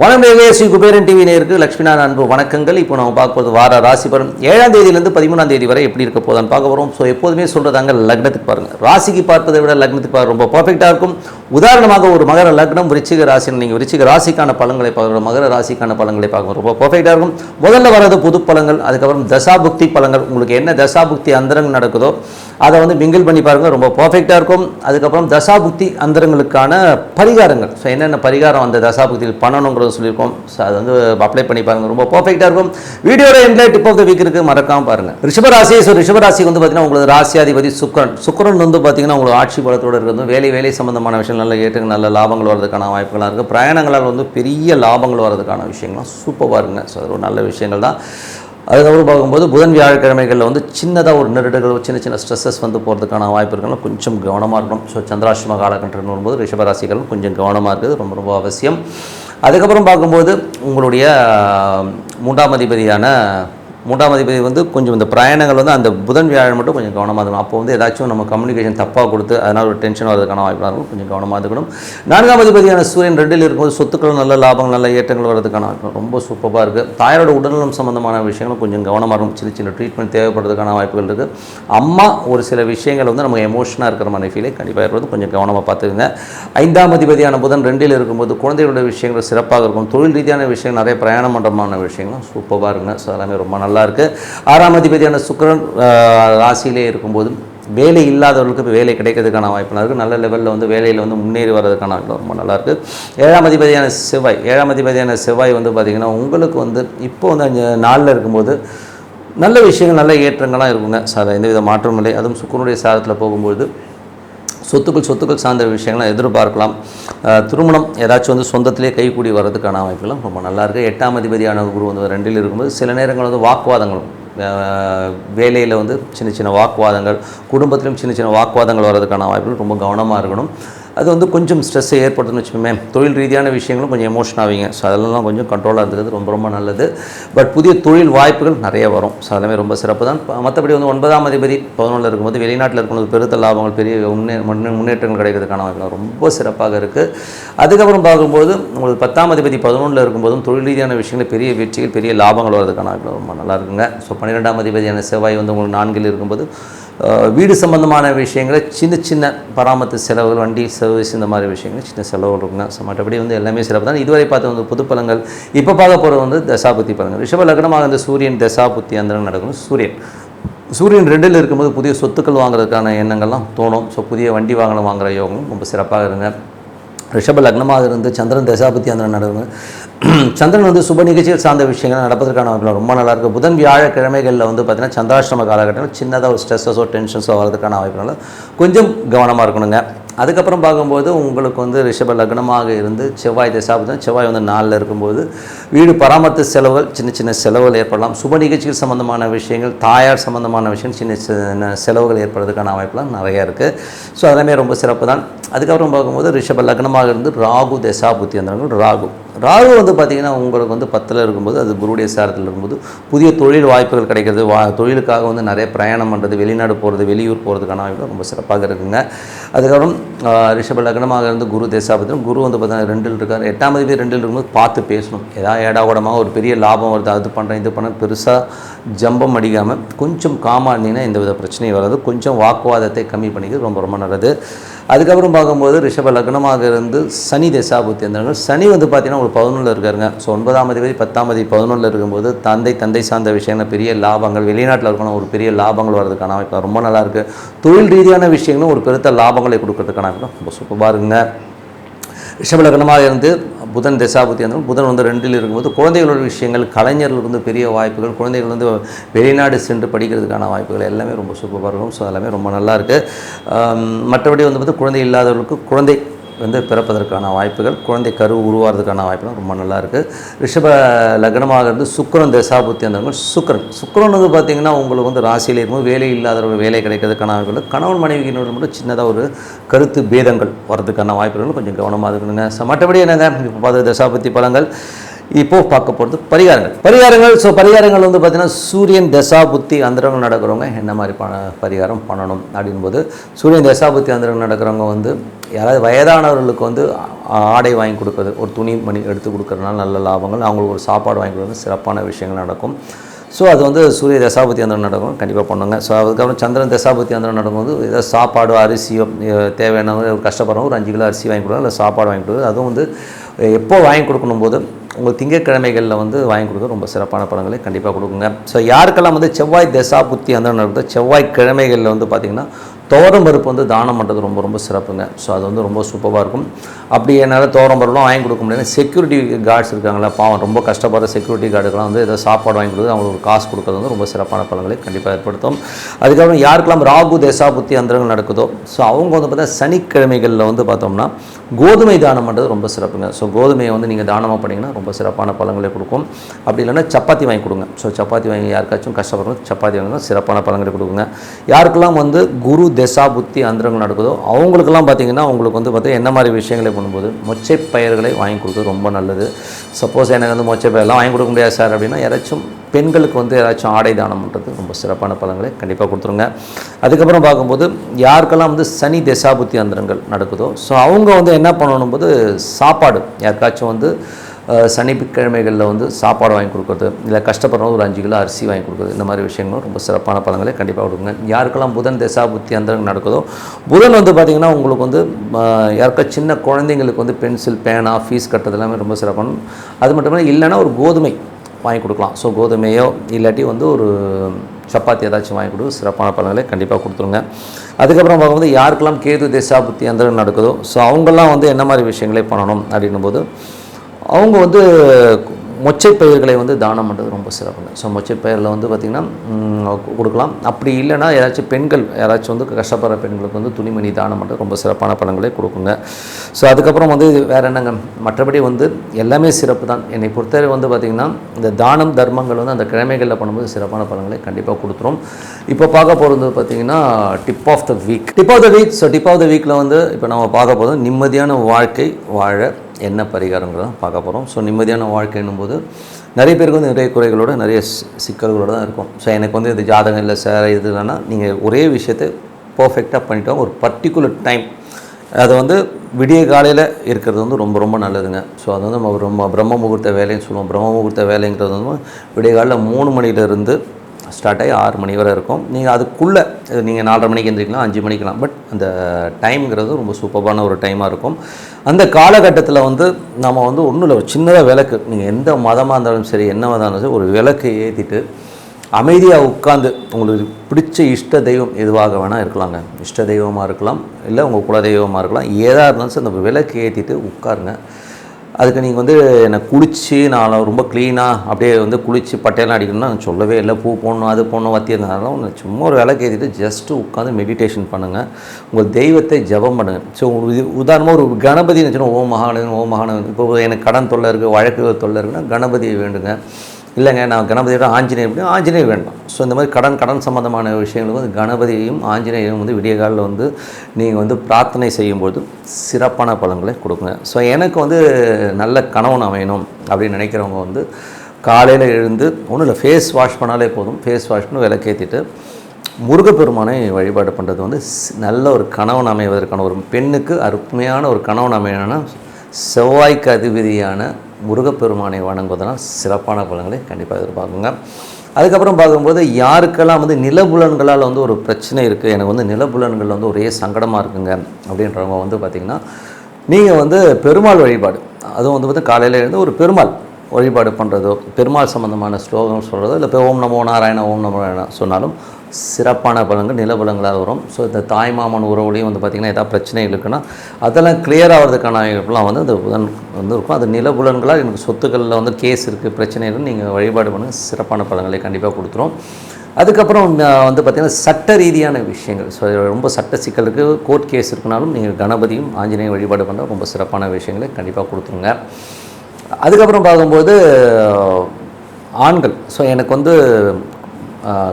வணக்கம் ஸ்ரீ குபேரன் டிவி நேருக்கு லட்சுமிநாத அன்பு வணக்கங்கள். இப்போ நம்ம பார்க்க போகிறது வார ராசி பலன் ஏழாம் தேதியிலேருந்து பதிமூணாம் தேதி வரை எப்படி இருக்க போதான்னு பார்க்க போகிறோம் ஸோ எப்போதுமே சொல்கிறதாங்க லக்னத்துக்கு பாருங்கள் ராசிக்கு பார்ப்பதை விட லக்னத்துக்கு பார்க்க ரொம்ப பர்ஃபெக்டாக இருக்கும். உதாரணமாக ஒரு மகர லக்னம் விருச்சிக ராசின்னு நீங்கள் விருச்சிக ராசிக்கான பலன்களை பார்க்குறோம் மகர ராசிக்கான பலன்களை பார்க்கணும் ரொம்ப பர்ஃபெக்டாக இருக்கும். முதல்ல வர்றது புது பழங்கள் அதுக்கப்புறம் தசாபுக்தி பழங்கள் உங்களுக்கு என்ன தசாபுக்தி அந்தரங்கம் நடக்குதோ அதை வந்து மிங்கிள் பண்ணி பாருங்கள் ரொம்ப பர்ஃபெக்டாக இருக்கும். அதுக்கப்புறம் தசாபுக்தி அந்தரங்களுக்கான பரிகாரங்கள். ஸோ என்னென்ன பரிகாரம் அந்த தசாபுக்தியில் பண்ணணுங்கிறத சொல்லியிருக்கோம். ஸோ அதை வந்து அப்ளை பண்ணி பாருங்கள் ரொம்ப பர்ஃபெக்டாக இருக்கும். வீடியோட எண்டில் டிப் ஆஃப் த வீக் இருக்குது மறக்காமல் பாருங்கள் ரிஷபராசி ஸோ ரிஷபராசி வந்து பார்த்தீங்கன்னா உங்களுக்கு ராசியாதிபதி சுக்கரன். சுக்கரன் வந்து பார்த்தீங்கன்னா உங்களுக்கு ஆட்சி பலத்தோடு இருக்கிறது வேலை வேலை சம்பந்தமான விஷயம் நல்ல ஏற்றுக்கு நல்ல லாபங்கள் வரதுக்கான வாய்ப்புகளாக இருக்குது பிரயாணங்களால் வந்து பெரிய லாபங்கள் வரதுக்கான விஷயங்கள்லாம் சூப்பராக இருக்குங்க. ஸோ அது ஒரு நல்ல விஷயங்கள் தான். அதுக்கப்புறம் பார்க்கும்போது புதன் வியாழக்கிழமைகளில் வந்து சின்னதாக ஒரு நெருடுகள் சின்ன சின்ன ஸ்ட்ரெஸ்ஸஸ் வந்து போகிறதுக்கான வாய்ப்பு இருக்கலாம் கொஞ்சம் கவனமாக இருக்கணும். ஸோ சந்திராஷ்டம காலகட்டம்னு வரும்போது ரிஷபராசிகளும் கொஞ்சம் கவனமாக இருக்குது. ரொம்ப ரொம்ப அவசியம். அதுக்கப்புறம் பார்க்கும்போது உங்களுடைய மூன்றாம் அதிபதியான மூன்றாம் அதிபதி வந்து கொஞ்சம் இந்த பிரயாணங்கள் வந்து அந்த புதன் வியாழன் மட்டும் கொஞ்சம் கவனமாக இருக்கணும். அப்போ வந்து ஏதாச்சும் நம்ம கம்யூனிகேஷன் தப்பாக கொடுத்து அதனால் ஒரு டென்ஷன் வரதுக்கான வாய்ப்பாக இருக்கும். கொஞ்சம் கவனமாக இருக்கணும். நான்காம் அதிபதியான சூரியன் ரெண்டில் இருக்கும்போது சொத்துக்கள் நல்ல லாபங்கள் நல்ல ஏற்றங்கள் வரதுக்கான வாய்ப்பு ரொம்ப சூப்பராக இருக்குது தாயாரோட உடல்நலம் சம்பந்தமான விஷயங்களும் கொஞ்சம் கவனமாக இருக்கும் சின்ன சின்ன ட்ரீட்மெண்ட் தேவைப்படுறதுக்கான வாய்ப்புகள் இருக்குது அம்மா ஒரு சில விஷயங்கள் வந்து நமக்கு எமோஷனாக இருக்கிற மாதிரி ஃபீலே கண்டிப்பாக இருக்கிறது கொஞ்சம் கவனமாக பார்த்துக்குங்க. ஐந்தாம் அதிபதியான புதன் ரெண்டில் இருக்கும்போது குழந்தைகளோட விஷயங்கள் சிறப்பாக இருக்கும். தொழில் ரீதியான விஷயங்கள் நிறைய பிரயாணம் பண்ணுறமான விஷயங்களும் சூப்பராக இருக்குங்க. ஸோ எல்லாமே ரொம்ப நல்லா இருக்குது ஆறாம் அதிபதியான சுக்கிரன் ராசியிலே இருக்கும்போது வேலை இல்லாதவர்களுக்கு இப்போ வேலை கிடைக்கிறதுக்கான வாய்ப்புலாம் இருக்குது நல்ல லெவலில் வந்து வேலையில் வந்து முன்னேறி வர்றதுக்கான வாய்ப்பு ரொம்ப நல்லாயிருக்கு. ஏழாம் அதிபதியான செவ்வாய் ஏழாம் அதிபதியான செவ்வாய் வந்து பார்த்திங்கன்னா உங்களுக்கு வந்து இப்போ வந்து அஞ்சு நாளில் இருக்கும்போது நல்ல விஷயங்கள் நல்ல ஏற்றங்கள்லாம் இருக்குங்க. சார் எந்தவித மாற்றமும் இல்லை. அதுவும் சுக்கரனுடைய சாரத்தில் போகும்போது சொத்துக்கள் சொத்துக்கள் சார்ந்த விஷயங்கள்லாம் எதிர்பார்க்கலாம். திருமணம் ஏதாச்சும் வந்து சொந்தத்திலே கைகூடி வர்றதுக்கான வாய்ப்புகளும் ரொம்ப நல்லா இருக்குது எட்டாம் அதிபதியான குரு வந்து ரெண்டில் இருக்கும்போது சில நேரங்கள் வந்து வாக்குவாதங்கள் வேலையில் வந்து சின்ன சின்ன வாக்குவாதங்கள் குடும்பத்திலும் சின்ன சின்ன வாக்குவாதங்கள் வர்றதுக்கான வாய்ப்புகள் ரொம்ப கவனமாக இருக்கணும். அது வந்து கொஞ்சம் ஸ்ட்ரெஸ்ஸை ஏற்படுத்துன்னு வச்சுக்கோமே. தொழில் ரீதியான விஷயங்களும் கொஞ்சம் எமோஷன் ஆவீங்க. ஸோ அதெல்லாம் கொஞ்சம் கண்ட்ரோலாக இருக்கிறது ரொம்ப ரொம்ப நல்லது. பட் புதிய தொழில் வாய்ப்புகள் நிறைய வரும். ஸோ அதெல்லாமே ரொம்ப சிறப்பு தான். மற்றபடி வந்து ஒன்பதாம் அதிபதி பதினொன்றில் இருக்கும்போது வெளிநாட்டில் இருக்கும்போது பெருத்த லாபங்கள் பெரிய முன்னே முன்னே- முன்னேற்றங்கள் கிடைக்கிறதுக்கான வாய்ப்புகள் ரொம்ப சிறப்பாக இருக்குது அதுக்கப்புறம் பார்க்கும்போது உங்களுக்கு பத்தாம் அதிபதி பதினொன்றில் இருக்கும்போதும் தொழில் ரீதியான விஷயங்கள் பெரிய வெற்றிகள் பெரிய லாபங்கள் வர்றதுக்கான வாய்ப்புகள் ரொம்ப நல்லா இருக்குங்க. ஸோ பன்னிரெண்டாம் அதிபதியான செவ்வாய் வந்து உங்களுக்கு நான்கில் இருக்கும்போது வீடு சம்மந்தமான விஷயங்களை சின்ன சின்ன பராமத்து செலவுகள் வண்டி சர்வீஸ் இந்த மாதிரி விஷயங்கள் சின்ன செலவுகள் இருக்குங்க ஸோ மற்றபடி வந்து எல்லாமே சிறப்பு தான். இதுவரை பார்த்து வந்து புது பழங்கள் இப்போ பார்க்க போகிறது வந்து தசாபுத்தி பழங்கள். ரிஷப லக்னமாக இந்த சூரியன் தசாபுத்தி அந்த நடக்கணும் சூரியன் சூரியன் ரெண்டில் இருக்கும்போது புதிய சொத்துக்கள் வாங்குறதுக்கான எண்ணங்கள்லாம் தோணும். ஸோ புதிய வண்டி வாகனம் வாங்குற யோகம் ரொம்ப சிறப்பாக இருங்க. ரிஷப லக்னமாக இருந்து சந்திரன் தசாபதி அந்த நடவு. சந்திரன் வந்து சுப நிகழ்ச்சிகள் சார்ந்த விஷயங்கள் நடப்பதற்கான வாய்ப்புகள் ரொம்ப நல்லா இருக்குது புதன் வியாழக்கிழமைகளில் வந்து பார்த்தீங்கன்னா சந்திராஷ்டம காலகட்டத்தில் சின்னதாக ஒரு ஸ்ட்ரெஸ்ஸஸோ டென்ஷன்ஸோ வரதுக்கான வாய்ப்புகள். கொஞ்சம் கவனமாக இருக்கணுங்க. அதுக்கப்புறம் பார்க்கும்போது உங்களுக்கு வந்து ரிஷப லக்னமாக இருந்து செவ்வாய் தசாபதம் செவ்வாய் வந்து நாளில் இருக்கும்போது வீடு பராமரித்து செலவுகள் சின்ன சின்ன செலவுகள் ஏற்படலாம். சுப நிகழ்ச்சிகள் சம்மந்தமான விஷயங்கள் தாயார் சம்மந்தமான விஷயம் சின்ன சின்ன செலவுகள் ஏற்படுறதுக்கான வாய்ப்புலாம் நிறையா இருக்குது ஸோ அதெல்லாமே ரொம்ப சிறப்பு தான் அதுக்கப்புறம் பார்க்கும்போது ரிஷப லக்னமாக இருந்து ராகு தசா புத்தி ராகு. ராகு வந்து பார்த்திங்கன்னா உங்களுக்கு வந்து பத்தில் இருக்கும்போது அது குருடைய சாரத்தில் இருக்கும்போது புதிய தொழில் வாய்ப்புகள் கிடைக்கிறது வா தொழிலுக்காக வந்து நிறைய பிரயாணம் பண்ணுறது வெளிநாடு போகிறது வெளியூர் போகிறதுக்கான வாய்ப்பு ரொம்ப சிறப்பாக இருக்குங்க. அதுக்கப்புறம் ரிஷப லக்னமாக இருந்து குரு தேசாபத்திரம் குரு வந்து பார்த்தீங்கன்னா ரெண்டில் இருக்கார். எட்டாம் தேதி ரெண்டில் இருக்கும்போது பார்த்து பேசணும். ஏதாவது ஏடாகூடமாக ஒரு பெரிய லாபம் வருது அது பண்ணுறேன் இது பண்ண பெருசாக ஜம்பம் அடிக்காமல் கொஞ்சம் காமாக இருந்தீங்கன்னா எந்த வித பிரச்சனையும் வராது. கொஞ்சம் வாக்குவாதத்தை கம்மி பண்ணிக்கிறது ரொம்ப ரொம்ப நல்லது. அதுக்கப்புறம் பார்க்கும்போது ரிஷப லக்னமாக இருந்து சனி தசாபுத்தி இருந்தாங்க சனி வந்து பார்த்தீங்கன்னா ஒரு பதினொன்றில் இருக்காருங்க. ஸோ ஒன்பதாம் தேதி பத்தாம் தேதி பதினொன்றில் இருக்கும்போது தந்தை தந்தை சார்ந்த விஷயங்கள் பெரிய லாபங்கள் வெளிநாட்டில் இருக்கணும் ஒரு பெரிய லாபங்கள் வர்றதுக்கான அமைப்பு ரொம்ப நல்லா இருக்குது தொழில் ரீதியான விஷயங்களும் ஒரு பெருத்த லாபங்களை கொடுக்கறதுக்கான அமைப்பு ரொம்ப சூப்பராக இருக்குங்க. ரிஷபலக்னமாக இருந்து புதன் தசாபுத்தி அந்த புதன் வந்து ரெண்டில் இருக்கும்போது குழந்தைகளோட விஷயங்கள் கலைஞர்களுக்கு வந்து பெரிய வாய்ப்புகள் குழந்தைகள் வந்து வெளிநாடு சென்று படிக்கிறதுக்கான வாய்ப்புகள் எல்லாமே ரொம்ப சூப்பராக இருக்கும். ஸோ எல்லாமே ரொம்ப நல்லா இருக்குது மற்றபடி வந்து பார்த்து குழந்தை இல்லாதவர்களுக்கு குழந்தை வந்து பிறப்பதற்கான வாய்ப்புகள் குழந்தை கரு உருவாகிறதுக்கான வாய்ப்புகள் ரொம்ப நல்லா இருக்குது ரிஷப லக்னமாக இருந்து சுக்கிரன் தசாபுத்தி அந்த சுக்கரன். சுக்கிரன் வந்து பார்த்திங்கன்னா உங்களுக்கு வந்து ராசியில் இருக்கும்போது வேலை இல்லாதவர்கள் வேலை கிடைக்கிறதுக்கான வாய்ப்புகள் கணவன் மனைவியினோட மட்டும் சின்னதாக ஒரு கருத்து பேதங்கள் வர்றதுக்கான வாய்ப்புகள் கொஞ்சம் கவனமாக இருக்கணுங்க. ஸோ மற்றபடி என்னங்க? இப்போ பார்த்து தசாபுத்தி பழங்கள். இப்போ பார்க்க போகிறது பரிகாரங்கள். பரிகாரங்கள் ஸோ பரிகாரங்கள் வந்து பார்த்தீங்கன்னா சூரியன் தசா புத்தி அந்தரங்கள் நடக்கிறவங்க என்ன மாதிரி பண பரிகாரம் பண்ணணும் அப்படின்போது சூரியன் தசா புத்தி அந்தரங்கள் நடக்கிறவங்க வந்து யாராவது வயதானவர்களுக்கு வந்து ஆடை வாங்கி கொடுக்குறது ஒரு துணி மணி எடுத்து கொடுக்குறதுனால நல்ல லாபங்கள் அவங்களுக்கு ஒரு சாப்பாடு வாங்கி கொடுக்குறது சிறப்பான விஷயங்கள் நடக்கும். ஸோ அது வந்து சூரிய தசாபதி அந்தரம் நடக்கும் கண்டிப்பாக பண்ணுங்க. ஸோ அதுக்கப்புறம் சந்திரன் தசாபதி அந்தரம் நடக்கும்போது ஏதாவது சாப்பாடு அரிசியோ தேவையான ஒரு கஷ்டப்படுறவங்க ஒரு அஞ்சு கிலோ அரிசி வாங்கி கொடுக்கலாம் இல்லை சாப்பாடு வாங்கி கொடுக்குறது அதுவும் வந்து எப்போ வாங்கி கொடுக்கணும் போது உங்களுக்கு திங்கட்கிழமைகளில் வந்து வாங்கி கொடுக்க ரொம்ப சிறப்பான படங்களை கண்டிப்பாக கொடுக்குங்க. ஸோ யாருக்கெல்லாம் வந்து செவ்வாய் தசா புத்தி அந்த நடக்குது செவ்வாய் கிழமைகளில் வந்து பார்த்திங்கன்னா தோரம் பருப்பு வந்து தானம் பண்ணுறது ரொம்ப ரொம்ப சிறப்புங்க. ஸோ அது வந்து ரொம்ப சூப்பராக இருக்கும். அப்படி என்னால் தோரம் பருப்புலாம் வாங்கி கொடுக்க முடியாது செக்யூரிட்டி கார்ட்ஸ் இருக்காங்களா பாவம் ரொம்ப கஷ்டப்படுற செக்யூரிட்டி கார்டுக்கெல்லாம் வந்து ஏதோ சாப்பாடு வாங்கி கொடுக்குறது அவங்களுக்கு காசு கொடுக்குறது வந்து ரொம்ப சிறப்பான பலன்களை கண்டிப்பாக ஏற்படுத்தும். அதுக்கப்புறம் யாருக்கெல்லாம் ராகு தேசா புத்தி அந்தரங்கள் நடக்குதோ ஸோ அவங்க வந்து பார்த்தா சனிக்கிழமைகளில் வந்து பார்த்தோம்னா கோதுமை தானம் பண்ணுறது ரொம்ப சிறப்புங்க. ஸோ கோதுமையை வந்து நீங்கள் தானமாக பண்ணிங்கன்னா ரொம்ப சிறப்பான பலன்களை கொடுக்கும். அப்படி இல்லைன்னா சப்பாத்தி வாங்கி கொடுங்க. ஸோ சப்பாத்தி வாங்கி யாருக்காச்சும் கஷ்டப்படுறோம் சப்பாத்தி வாங்கினா சிறப்பான பலன்களை கொடுக்குங்க. யாருக்கெல்லாம் வந்து குரு திசா புத்தி அந்தரங்கள் நடக்குதோ அவங்களுக்கெல்லாம் பார்த்தீங்கன்னா உங்களுக்கு வந்து பார்த்தீங்கன்னா என்ன மாதிரி விஷயங்களை பண்ணும்போது மொச்சை பயிர்களை வாங்கி கொடுக்குறது ரொம்ப நல்லது. சப்போஸ் எனக்கு வந்து மொச்சை பயிரெலாம் வாங்கி கொடுக்க முடியாது சார் அப்படின்னா யாராச்சும் பெண்களுக்கு வந்து ஏதாச்சும் ஆடை தானம் பண்ணுறது ரொம்ப சிறப்பான பலன்களை கண்டிப்பாக கொடுத்துருங்க. அதுக்கப்புறம் பார்க்கும்போது யாருக்கெல்லாம் வந்து சனி திசாபுத்தி அந்தரங்கள் நடக்குதோ ஸோ அவங்க வந்து என்ன பண்ணணும் போது சாப்பாடு யாருக்காச்சும் வந்து சனிக்கிழமைகளில் வந்து சாப்பாடு வாங்கி கொடுக்குறது இல்லை கஷ்டப்படுறவங்க ஒரு அஞ்சு கிலோ அரிசி வாங்கி கொடுக்குறது இந்த மாதிரி விஷயங்களும் ரொம்ப சிறப்பான பழங்களை கண்டிப்பாக கொடுக்குங்க யாருக்கெல்லாம் புதன் தசாபுத்தி அந்த நடக்குதோ புதன் வந்து பார்த்திங்கன்னா உங்களுக்கு வந்து யாருக்கா சின்ன குழந்தைங்களுக்கு வந்து பென்சில் பேனா ஃபீஸ் கட்டுறது எல்லாமே ரொம்ப சிறப்பான அது மட்டும் இல்லை இல்லைன்னா ஒரு கோதுமை வாங்கி கொடுக்கலாம். ஸோ கோதுமையோ இல்லாட்டி வந்து ஒரு சப்பாத்தி ஏதாச்சும் வாங்கி கொடு சிறப்பான பலன்களை கண்டிப்பாக கொடுத்துருங்க. அதுக்கப்புறம் பார்க்கும்போது யாருக்கெல்லாம் கேது தேசா புத்தி அந்த நடக்குதோ ஸோ அவங்கெல்லாம் வந்து என்ன மாதிரி விஷயங்களே பண்ணணும் அப்படின்னும் போது அவங்க வந்து மொச்சை பயிர்களை வந்து தானம் பண்ணுறது ரொம்ப சிறப்புங்க ஸோ மொச்சை பயிரில் வந்து பார்த்திங்கன்னா கொடுக்கலாம். அப்படி இல்லைன்னா யாராச்சும் பெண்கள் யாராச்சும் வந்து கஷ்டப்படுற பெண்களுக்கு வந்து துணிமணி தானம் பண்ணுறது ரொம்ப சிறப்பான பழங்களே கொடுக்குங்க. ஸோ அதுக்கப்புறம் வந்து வேறு என்னங்க? மற்றபடி வந்து எல்லாமே சிறப்பு தான். என்னை பொறுத்தவரை வந்து பார்த்திங்கன்னா இந்த தானம் தர்மங்கள் வந்து அந்த கிழமைகளில் பண்ணும்போது சிறப்பான பலன்களை கண்டிப்பாக கொடுத்துரும். இப்போ பார்க்க போகிறது பார்த்திங்கன்னா tip of the week tip of the week so tip of the வீக்கில் வந்து இப்போ நம்ம பார்க்க போகிறது நிம்மதியான வாழ்க்கை வாழ என்ன பரிகாரங்கிறத பார்க்க போகிறோம் ஸோ நிம்மதியான வாழ்க்கைன்னும் போது நிறைய பேருக்கு வந்து நிறைய குறைகளோட நிறைய சிக்கல்களோடு சிக்கல்களோட தான் இருக்கும். ஸோ எனக்கு வந்து இது ஜாதகம் இல்லை சார் இது இல்லைன்னா நீங்கள் ஒரே விஷயத்தை பர்ஃபெக்டாக பண்ணிட்டோம் ஒரு பர்டிகுலர் டைம் அது வந்து விடிய காலையில் இருக்கிறது வந்து ரொம்ப ரொம்ப நல்லதுங்க. ஸோ அது வந்து நம்ம ரொம்ப பிரம்ம முகூர்த்த வேலைன்னு சொல்லுவோம். பிரம்ம முகூர்த்த வேலைங்கிறது வந்து விடிய காலையில் மூணு மணிலேருந்து ஸ்டார்ட் ஆகி ஆறு மணி வரை இருக்கும். நீங்கள் அதுக்குள்ளே நீங்கள் நாலரை மணிக்கு எந்திரிக்கலாம் அஞ்சு மணிக்கலாம் பட் அந்த டைம்ங்கிறது ரொம்ப சூப்பரான ஒரு டைமாக இருக்கும். அந்த காலகட்டத்தில் வந்து நம்ம வந்து ஒன்றும் இல்லை ஒரு சின்னதாக விளக்கு. நீங்கள் எந்த மதமாக இருந்தாலும் சரி என்ன மதம் இருந்தாலும் சரி ஒரு விளக்கு ஏற்றிட்டு அமைதியாக உட்காந்து உங்களுக்கு பிடிச்ச இஷ்ட தெய்வம் எதுவாக வேணால் இருக்கலாங்க. இஷ்ட தெய்வமாக இருக்கலாம் இல்லை உங்கள் குல தெய்வமாக இருக்கலாம். ஏதாக இருந்தாலும் சரி அந்த விளக்கு ஏற்றிட்டு உட்காருங்க. அதுக்கு நீங்கள் வந்து என்னை குளித்து நான் ரொம்ப க்ளீனாக அப்படியே வந்து குளித்து பட்டையெல்லாம் அடிக்கணும்னா நான் சொல்லவே இல்லை. பூ போடணும் அது போடணும் வத்தி இருந்தாலும் ஒன்று சும்மா ஒரு விளக்கு ஏற்றிட்டு ஜஸ்ட்டு உட்காந்து மெடிடேஷன் பண்ணுங்கள் உங்கள் தெய்வத்தை ஜெபம் பண்ணுங்கள் ஸோ உதாரணமாக ஒரு கணபதி வச்சுன்னா ஓ மகானவன் ஓ மகானவன் இப்போ எனக்கு கடன் தொல்லை இருக்குது வழக்கு தொல்லை இருக்குன்னா கணபதியை வேண்டுங்க. இல்லைங்க நான் கணபதியோட ஆஞ்சநேயர் அப்படி ஆஞ்சநேயர் வேண்டாம் ஸோ இந்த மாதிரி கடன் கடன் சம்மந்தமான விஷயங்களுக்கு வந்து கணபதியையும் ஆஞ்சநேயரும் வந்து விடிய காலில் வந்து நீங்கள் வந்து பிரார்த்தனை செய்யும்போது சிறப்பான பலன்களை கொடுக்குங்க. ஸோ எனக்கு வந்து நல்ல கணவன் அமையணும் அப்படின்னு நினைக்கிறவங்க வந்து காலையில் எழுந்து ஒன்றும் இல்லை ஃபேஸ் வாஷ் பண்ணாலே போதும். ஃபேஸ் வாஷ் பண்ணி விளக்கேற்றிட்டு முருகப்பெருமானை வழிபாடு பண்ணுறது வந்து ஸ்- நல்ல ஒரு கணவன் அமைவதற்கான ஒரு பெண்ணுக்கு அருமையான ஒரு கணவன் அமையணும்னா செவ்வாய்க்கு அதிபதியான முருகப்பெருமானை வணங்குவதனால் சிறப்பான பலன்களை கண்டிப்பாக எதிர்பார்க்குங்க. அதுக்கப்புறம் பார்க்கும்போது யாருக்கெல்லாம் வந்து நிலபுலன்களால் வந்து ஒரு பிரச்சனை இருக்குது எனக்கு வந்து நிலபுலன்கள் வந்து ஒரே சங்கடமாக இருக்குங்க அப்படின்றவங்க வந்து பார்த்திங்கன்னா நீங்கள் வந்து பெருமாள் வழிபாடு அதுவும் வந்து பார்த்து காலையில் எழுந்து ஒரு பெருமாள் வழிபாடு பண்ணுறதோ பெருமாள் சம்மந்தமான ஸ்லோகம் சொல்கிறதோ இல்லை இப்போ ஓம் நமோ நாராயண ஓம் நமோ நாராயண சொன்னாலும் சிறப்பான பலன்கள் நிலபலங்களாக வரும். ஸோ இந்த தாய்மாமன் உறவுலையும் வந்து பார்த்திங்கன்னா ஏதாவது பிரச்சனைகள் இருக்குன்னா அதெல்லாம் கிளியர் ஆகிறதுக்கான வாய்ப்புலாம் வந்து அந்த புதன் வந்து இருக்கும். அது நிலபுலன்களாக எனக்கு சொத்துக்களில் வந்து கேஸ் இருக்குது பிரச்சனை இருக்குன்னு நீங்கள் வழிபாடு பண்ணுங்கள் சிறப்பான பலன்களை கண்டிப்பாக கொடுத்துரும். அதுக்கப்புறம் வந்து பார்த்திங்கன்னா சட்ட ரீதியான விஷயங்கள். ஸோ ரொம்ப சட்ட சிக்கலுக்கு கோர்ட் கேஸ் இருக்குனாலும் நீங்கள் கணபதியும் ஆஞ்சநேய வழிபாடு பண்ணால் ரொம்ப சிறப்பான விஷயங்களை கண்டிப்பாக கொடுத்துருங்க. அதுக்கப்புறம் பார்க்கும்போது ஆண்கள். ஸோ எனக்கு வந்து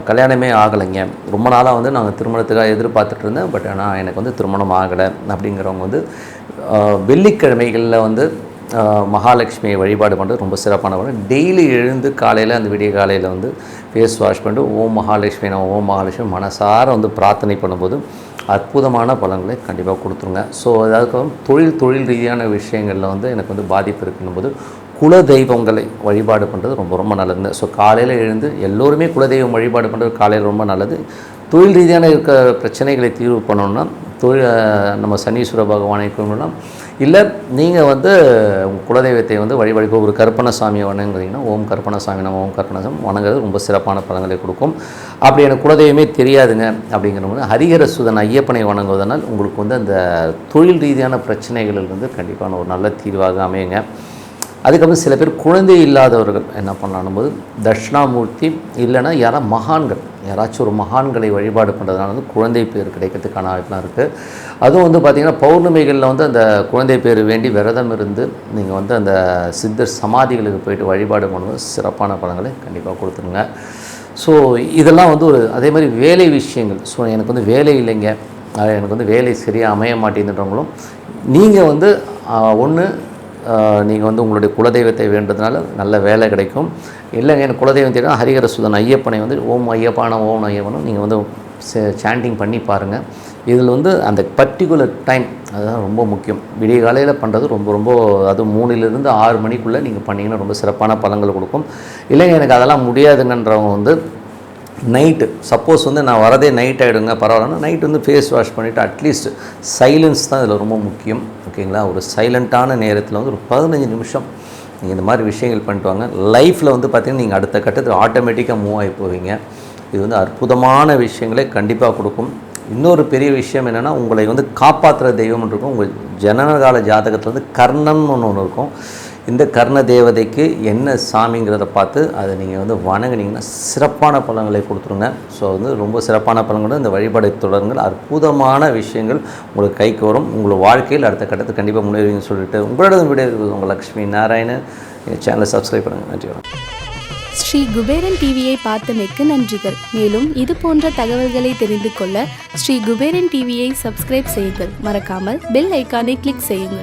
கல்யாணமே ஆகலைங்க. ரொம்ப நாளாக வந்து நாங்கள் திருமணத்துக்காக எதிர்பார்த்துட்டு இருந்தேன் பட் ஆனால் எனக்கு வந்து திருமணம் ஆகலை. அப்படிங்கிறவங்க வந்து வெள்ளிக்கிழமைகளில் வந்து மகாலட்சுமியை வழிபாடு பண்ணுறது ரொம்ப சிறப்பான வழிபாடு டெய்லி எழுந்து காலையில் அந்த விடிய காலையில் வந்து ஃபேஸ் வாஷ் பண்ணிட்டு ஓம் மகாலட்சுமி நான் ஓம் மகாலட்சுமி மனசார வந்து பிரார்த்தனை பண்ணும்போது அற்புதமான பலன்களை கண்டிப்பாக கொடுத்துருங்க. ஸோ அதுக்கப்புறம் தொழில் தொழில் ரீதியான விஷயங்களில் வந்து எனக்கு வந்து பாதிப்பு இருக்குன்னும் போது குல தெய்வங்களை வழிபாடு பண்ணுறது ரொம்ப ரொம்ப நல்லதுங்க. ஸோ காலையில் எழுந்து எல்லோருமே குலதெய்வம் வழிபாடு பண்ணுறது காலையில் ரொம்ப நல்லது. தொழில் ரீதியான இருக்க பிரச்சனைகளை தீர்வு பண்ணணும்னா தொழில் நம்ம சனீஸ்வர பகவானை கும்பிடலாம் இல்லை நீங்கள் வந்து உங்கள் குலதெய்வத்தை வந்து வழிபாடு இப்போ ஒரு கற்பனசாமியை வணங்குறீங்கன்னா ஓம் கற்பனசாமி நம்ம ஓம் கற்பனசாமி வணங்குறது ரொம்ப சிறப்பான பலன்களை கொடுக்கும். அப்படி எனக்கு குலதெய்வமே தெரியாதுங்க அப்படிங்கிறவங்க ஹரிஹர சுதன் ஐயப்பனை வணங்குவதனால் உங்களுக்கு வந்து அந்த தொழில் ரீதியான பிரச்சனைகளிலிருந்து கண்டிப்பான ஒரு நல்ல தீர்வாக அமையுங்க. அதுக்கப்புறம் சில பேர் குழந்தை இல்லாதவர்கள் என்ன பண்ணலாம் போது தட்சிணாமூர்த்தி இல்லைன்னா யாரா மகான்கள் யாராச்சும் ஒரு மகான்களை வழிபாடு பண்ணுறதுனால வந்து குழந்தை பேர் கிடைக்கிறதுக்கான வாய்ப்புலாம் இருக்குது அதுவும் வந்து பார்த்திங்கன்னா பௌர்ணமிகளில் வந்து அந்த குழந்தை பேர் வேண்டி விரதம் இருந்து நீங்கள் வந்து அந்த சித்தர் சமாதிகளுக்கு போயிட்டு வழிபாடு பண்ணும்போது சிறப்பான பலன்களை கண்டிப்பாக கொடுத்துருங்க. ஸோ இதெல்லாம் வந்து ஒரு அதே மாதிரி வேலை விஷயங்கள். ஸோ எனக்கு வந்து வேலை இல்லைங்க. எனக்கு வந்து வேலை சரியாக அமைய மாட்டேங்கிறவங்களும் நீங்கள் வந்து ஒன்று நீங்கள் வந்து உங்களுடைய குலதெய்வத்தை வேண்டதுனால நல்ல வேலை கிடைக்கும். இல்லைங்க எனக்கு குலதெய்வம் தெரியும் ஹரிகர சுதன் ஐயப்பனை வந்து ஓம் ஐயப்பான ஓம் ஐயப்பனும் நீங்கள் வந்து சாண்டிங் பண்ணி பாருங்கள் இதில் வந்து அந்த பர்டிகுலர் டைம் அதுதான் ரொம்ப முக்கியம். விடிய காலையில் பண்ணுறது ரொம்ப ரொம்ப அது மூணுலேருந்து ஆறு மணிக்குள்ளே நீங்கள் பண்ணிங்கன்னா ரொம்ப சிறப்பான பலன்கள் கொடுக்கும். இல்லைங்க எனக்கு அதெல்லாம் முடியாதுங்கன்றவங்க வந்து நைட்டு சப்போஸ் வந்து நான் வரதே நைட் ஆகிடுங்க பரவாயில்லன்னா நைட் வந்து ஃபேஸ் வாஷ் பண்ணிவிட்டு அட்லீஸ்ட் சைலன்ஸ் தான் இதில் ரொம்ப முக்கியம். ஓகேங்களா ஒரு சைலண்ட்டான நேரத்தில் வந்து ஒரு பதினஞ்சு நிமிஷம் நீங்கள் இந்த மாதிரி விஷயங்கள் பண்ணிட்டு வாங்க. லைஃப்பில் வந்து பார்த்திங்கன்னா நீங்கள் அடுத்த கட்டத்தில் ஆட்டோமேட்டிக்காக மூவ் ஆகி போவீங்க. இது வந்து அற்புதமான விஷயங்களை கண்டிப்பாக கொடுக்கும். இன்னொரு பெரிய விஷயம் என்னென்னா உங்களை வந்து காப்பாற்றுற தெய்வம் இருக்கும். உங்கள் ஜனனகால ஜாதகத்தில் வந்து கர்ணம்னு ஒன்று ஒன்று இருக்கும். இந்த கர்ண தேவதைக்கு என்ன சாமிங்கிறத பார்த்து அதை நீங்கள் வந்து வணங்குனீங்கன்னா சிறப்பான பலன்களை கொடுத்துருங்க. ஸோ வந்து ரொம்ப சிறப்பான பலன்களும் இந்த வழிபாடை தொடருங்கள். அற்புதமான விஷயங்கள் உங்களுக்கு கைக்கு வரும். உங்கள் வாழ்க்கையில் அடுத்த கட்டத்துக்கு கண்டிப்பாக முன்னேறுவீங்கன்னு சொல்லிட்டு உங்களோட வீடியோ இருக்குது உங்கள் லக்ஷ்மி நாராயணன். என் சேனலை சப்ஸ்கிரைப் பண்ணுங்கள் நன்றி வணக்கம். ஸ்ரீ குபேரன் டிவியை பார்த்தமைக்கு நன்றிகள். மேலும் இது போன்ற தகவல்களை தெரிந்து கொள்ள ஸ்ரீ குபேரன் டிவியை சப்ஸ்கிரைப் செய்யுங்கள். மறக்காமல் பெல் ஐக்கானை கிளிக் செய்யுங்கள்.